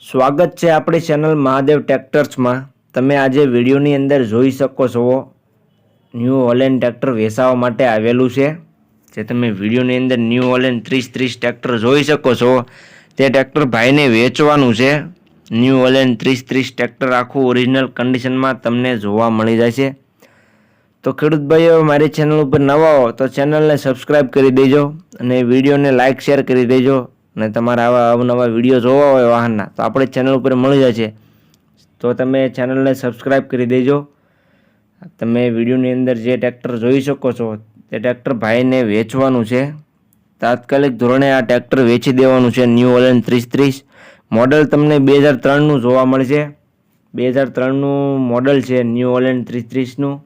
સ્વાગત છે આપણી ચેનલ મહાદેવ ટ્રેક્ટર્સમાં. તમે આજે વિડીયોની અંદર જોઈ શકો છો ન્યૂ હોલેન્ડ ટ્રેક્ટર વેચાવા માટે આવેલું છે. જે તમે વિડીયોની અંદર ન્યૂ હોલેન્ડ ત્રીસ ત્રીસ ટ્રેક્ટર જોઈ શકો છો. તે ટ્રેક્ટર ભાઈને વેચવાનું છે. ન્યૂ હોલેન્ડ ત્રીસ ત્રીસ ટ્રેક્ટર આખું ઓરિજિનલ કન્ડિશનમાં તમને જોવા મળી જશે. તો ખેડૂત ભાઈઓ, મારી ચેનલ ઉપર નવા હો તો ચેનલને સબસ્ક્રાઇબ કરી દેજો અને વિડીયોને લાઇક શેર કરી દેજો. અને તમારા આવા અવનવા વીડિયો જોવા હોય વાહનના, તો આપણે ચેનલ ઉપર મળી જશે તો તમે ચેનલને સબસ્ક્રાઈબ કરી દેજો. તમે વિડીયોની અંદર જે ટ્રેક્ટર જોઈ શકો છો, તે ટ્રેક્ટર ભાઈને વેચવાનું છે. તાત્કાલિક ધોરણે આ ટ્રેક્ટર વેચી દેવાનું છે ન્યૂ ઓલેન ત્રીસ ત્રીસ. મોડલ તમને બે હજાર ત્રણનું જોવા મળશે. બે હજાર ત્રણનું મોડલ છે ન્યૂ ઓલેન ત્રીસ ત્રીસનું.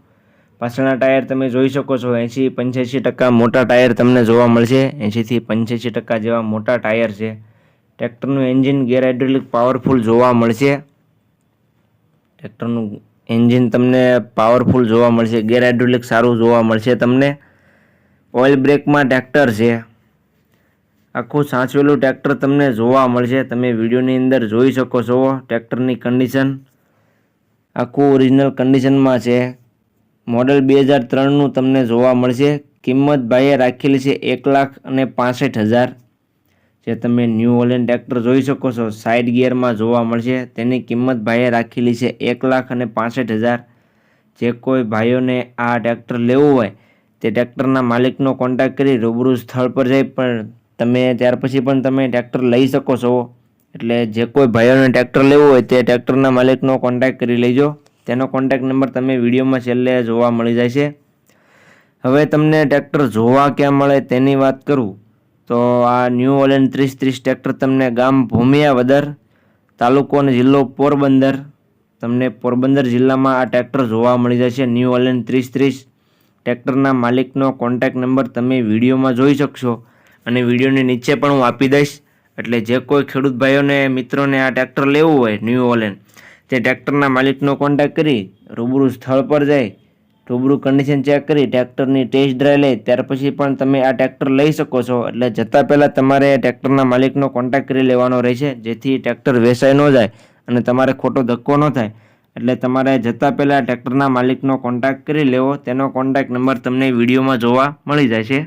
પાછળના ટાયર તમે જોઈ શકો છો, એંશી પંચ્યાસી ટકા મોટા ટાયર તમને જોવા મળશે. એંશીથી પંચ્યાસી ટકા જેવા મોટા ટાયર છે. ટ્રેક્ટરનું એન્જિન ગેર હાઇડ્રોલિક પાવરફુલ જોવા મળશે. ટ્રેક્ટરનું એન્જિન તમને પાવરફુલ જોવા મળશે, ગેર હાઇડ્રોલિક સારું જોવા મળશે તમને. ઓઇલ બ્રેકમાં ટ્રેક્ટર છે. આખું સાચવેલું ટ્રેક્ટર તમને જોવા મળશે. તમે વિડીયોની અંદર જોઈ શકો છો ટ્રેક્ટરની કન્ડિશન આખું ઓરિજિનલ કન્ડિશનમાં છે. મોડલ બે હજાર ત્રણનું તમને જોવા મળશે. કિંમત ભાઈએ રાખેલી છે એક લાખ અને પાસઠ હજાર. જે તમે ન્યૂ હોલેન્ડ ટ્રેક્ટર જોઈ શકો છો. સાઇડ ગિયરમાં જોવા મળશે. તેની કિંમત ભાઈએ રાખેલી છે એક લાખ અને પાસઠ હજાર. જે કોઈ ભાઈઓને આ ટ્રેક્ટર લેવું હોય, તે ટ્રેક્ટરના માલિકનો કોન્ટેક્ટ કરી રૂબરૂ સ્થળ પર જઈ પણ તમે ત્યાર પછી પણ તમે ટ્રેક્ટર લઈ શકો છો. એટલે જે કોઈ ભાઈઓને ટ્રેક્ટર લેવું હોય, તે ટ્રેક્ટરના માલિકનો કોન્ટેક્ટ કરી લેજો. તેનો કોન્ટેક્ટ નંબર તમે વિડીયોમાં છેલ્લે જોવા મળી જાય છે. હવે તમને ટ્રેક્ટર જોવા ક્યાં મળે તેની વાત કરું, તો આ ન્યૂ ઓલેન્ડ ત્રીસ ત્રીસ ટ્રેક્ટર તમને ગામ ભૂમિયા વદર તાલુકો અને જિલ્લો પોરબંદર, તમને પોરબંદર જિલ્લામાં આ ટ્રેક્ટર જોવા મળી જશે. ન્યૂ ઓલેન્ડ ત્રીસ ત્રીસ ટ્રેક્ટરના માલિકનો કોન્ટેક્ટ નંબર તમે વિડીયોમાં જોઈ શકશો અને વિડીયોની નીચે પણ હું આપી દઈશ. એટલે જે કોઈ ખેડૂત ભાઈઓને મિત્રોને આ ટ્રેક્ટર લેવું હોય ન્યૂ ઓલેન્ડ તે ટ્રેક્ટરના માલિકનો કોન્ટેક્ટ કરી રૂબરૂ સ્થળ પર જાય, રૂબરૂ કન્ડિશન ચેક કરી ટ્રેક્ટરની ટેસ્ટ ડ્રાઈવ લે, ત્યાર પછી પણ તમે આ ટ્રેક્ટર લઈ શકો છો. એટલે જતાં પહેલાં તમારે ટ્રેક્ટરના માલિકનો કોન્ટેક્ટ કરી લેવાનો રહેશે, જેથી ટ્રેક્ટર વેચાઈ ન જાય અને તમારે ખોટો ધક્કો ન થાય. એટલે તમારે જતાં પહેલાં ટ્રેક્ટરના માલિકનો કોન્ટેક્ટ કરી લેવો, તેનો કોન્ટેક્ટ નંબર તમને વિડીયોમાં જોવા મળી જાય છે.